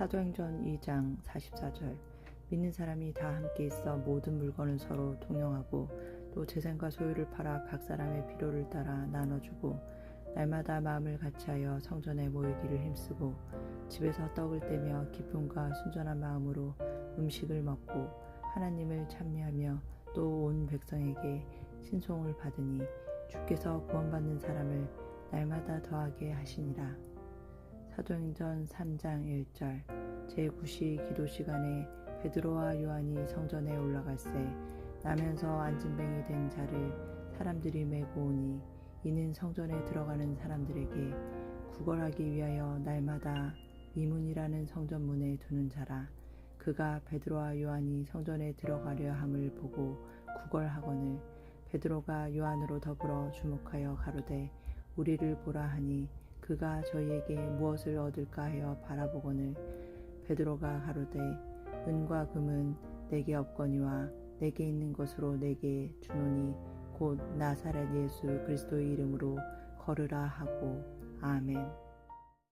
사도행전 2장 44절 믿는 사람이 다 함께 있어 모든 물건을 서로 통용하고 또 재산과 소유를 팔아 각 사람의 필요를 따라 나눠주고 날마다 마음을 같이하여 성전에 모이기를 힘쓰고 집에서 떡을 떼며 기쁨과 순전한 마음으로 음식을 먹고 하나님을 찬미하며 또 온 백성에게 신송을 받으니 주께서 구원받는 사람을 날마다 더하게 하시니라. 사도행전 3장 1절. 제9시 기도 시간에 베드로와 요한이 성전에 올라갈새 나면서 안진뱅이 된 자를 사람들이 메고 오니 이는 성전에 들어가는 사람들에게 구걸하기 위하여 날마다 미문이라는 성전문에 두는 자라. 그가 베드로와 요한이 성전에 들어가려 함을 보고 구걸하거늘 베드로가 요한으로 더불어 주목하여 가로되 우리를 보라 하니 그가 저희에게 무엇을 얻을까 하여 바라보거늘 베드로가 가로되 은과 금은 내게 없거니와 내게 있는 것으로 내게 주노니 곧 나사렛 예수 그리스도의 이름으로 걸으라 하고 아멘.